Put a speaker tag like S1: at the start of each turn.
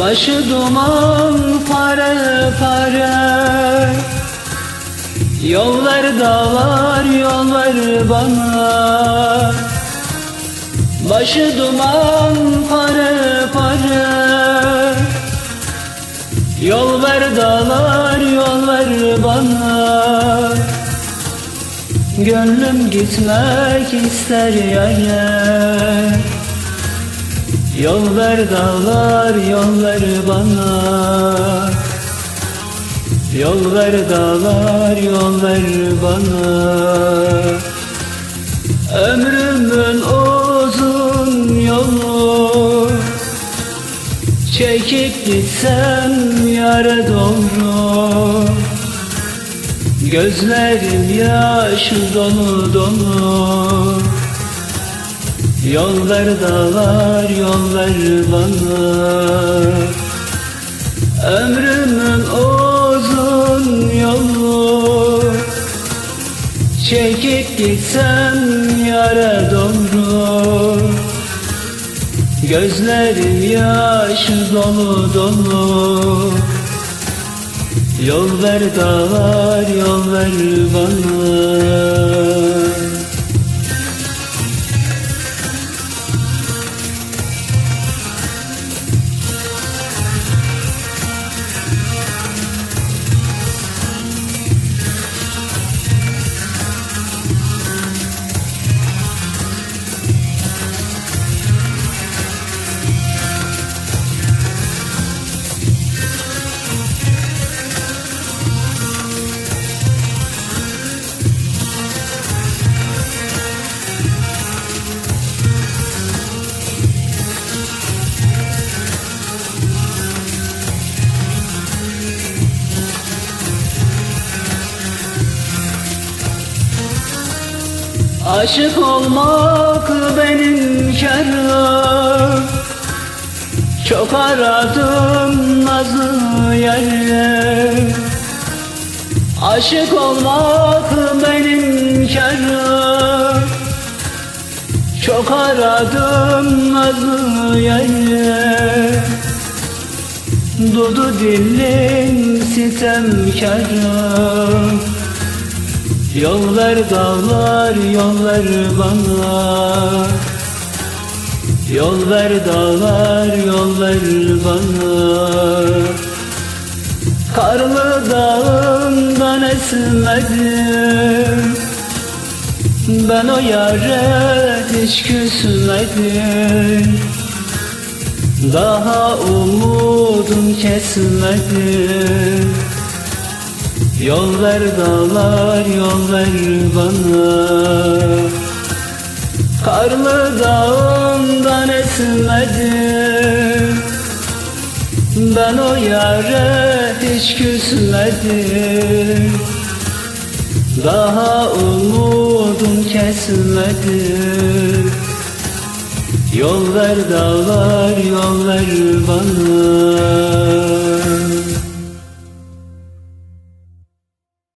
S1: Başı duman pare pare Yol ver dağlar yol ver bana Başı duman pare pare Yol ver dağlar yol ver bana Gönlüm gitmek ister yaya Yol ver dağlar yol ver bana. Yol ver dağlar yol ver bana. Ömrümün uzun yolu Çekip gitsem yara doğru Gözlerim yaş dolu dolu Yol ver dağlar yol ver bana. Ömrümün uzun yolu. Çekip gitsem yara doğru. Gözlerim yaş dolu dolu. Yol ver dağlar yol ver bana Aşık olmak benim karım Çok aradım nazlı yere Aşık olmak benim karım Çok aradım nazlı yere Dudu dillim sitemkarım Yol ver dağlar yol ver bana Yol dağlar yol ver bana Karlı dağından esmedim. Ben o yare hiç küsmedim. Daha umudum kesmedi Yol ver dağlar yol ver bana. Karlı dağımdan esmedim Ben o yare hiç küsmedim. Daha umudum kesmedi Yol ver dağlar yol ver bana